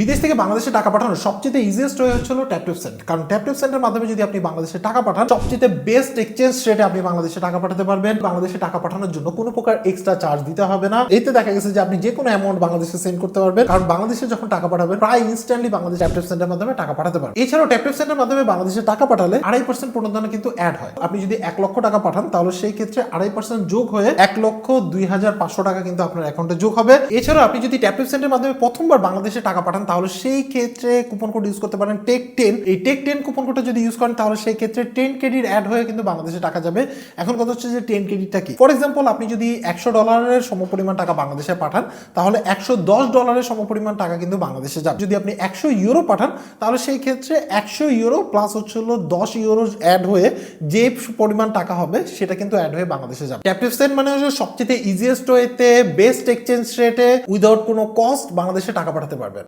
বিদেশ থেকে বাংলাদেশে টাকা পাঠানোর সবচেয়ে ইজিয়েস্ট ওয়ে হচ্ছে ট্যাপ ট্যাপ সেন্ড কারণ ট্যাপ ট্যাপ সেন্ডের মাধ্যমে যদি আপনি বাংলাদেশে টাকা পাঠান, সবচেয়ে বেস্ট এক্সচেঞ্জ রেটে আপনি বাংলাদেশে টাকা পাঠাতে পারবেন। বাংলাদেশে টাকা পাঠানোর জন্য কোনো প্রকার এক্সট্রা চার্জ দিতে হবে না। এতে দেখা গেছে যে আপনি যে কোনো অ্যামাউন্ট বাংলাদেশে সেন্ড করতে পারবেন। কারণ বাংলাদেশে যখন টাকা পাঠাবেন, প্রায় ইনস্ট্যান্টলি বাংলাদেশ ট্যাপ ট্যাপ সেন্ডের মাধ্যমে টাকা পাঠাতে পারবেন এছাড়াও ট্যাপ ট্যাপ সেন্ডের মাধ্যমে বাংলাদেশে টাকা পাঠালে আড়াই পার্সেন্ট প্রণোদনা কিন্তু অ্যাড হয়। আপনি যদি এক লক্ষ টাকা পাঠান, তাহলে সেই ক্ষেত্রে আড়াই পার্সেন্ট যোগ হয়ে এক লক্ষ দুই হাজার পাঁচশো টাকা কিন্তু আপনার অ্যাকাউন্টে যোগ হবে। এছাড়াও আপনি যদি ট্যাপ ট্যাপ সেন্ডের মাধ্যমে প্রথমবার বাংলাদেশে টাকা পাঠান তাহলে সেই ক্ষেত্রে কুপন কোড ইউজ করতে পারেন টেক টেন এই টেক টেন কুপন কোডটা যদি ইউজ করেন, তাহলে সেই ক্ষেত্রে টেন ক্রেডিট অ্যাড হয়ে কিন্তু বাংলাদেশে টাকা যাবে। এখন কথা হচ্ছে যে টেন ক্রেডিটটা কি? ফর এক্সাম্পল আপনি যদি একশো ডলারের সমপরিমাণ টাকা বাংলাদেশে পাঠান, তাহলে একশো দশ ডলারের সমপরিমাণ টাকা কিন্তু বাংলাদেশে যাবে। যদি আপনি একশো ইউরো পাঠান, তাহলে সেই ক্ষেত্রে একশো ইউরো প্লাস হচ্ছে হলো দশ ইউরো অ্যাড হয়ে যে পরিমাণ টাকা হবে, সেটা কিন্তু অ্যাড হয়ে বাংলাদেশে যাবে। ক্যাপটিভ সেন্ট মানে হচ্ছে সবচেয়ে ইজিয়েস্ট ওয়েতে বেস্ট এক্সচেঞ্জ রেটে উইদাউট কোনো কস্ট বাংলাদেশে টাকা পাঠাতে পারবেন।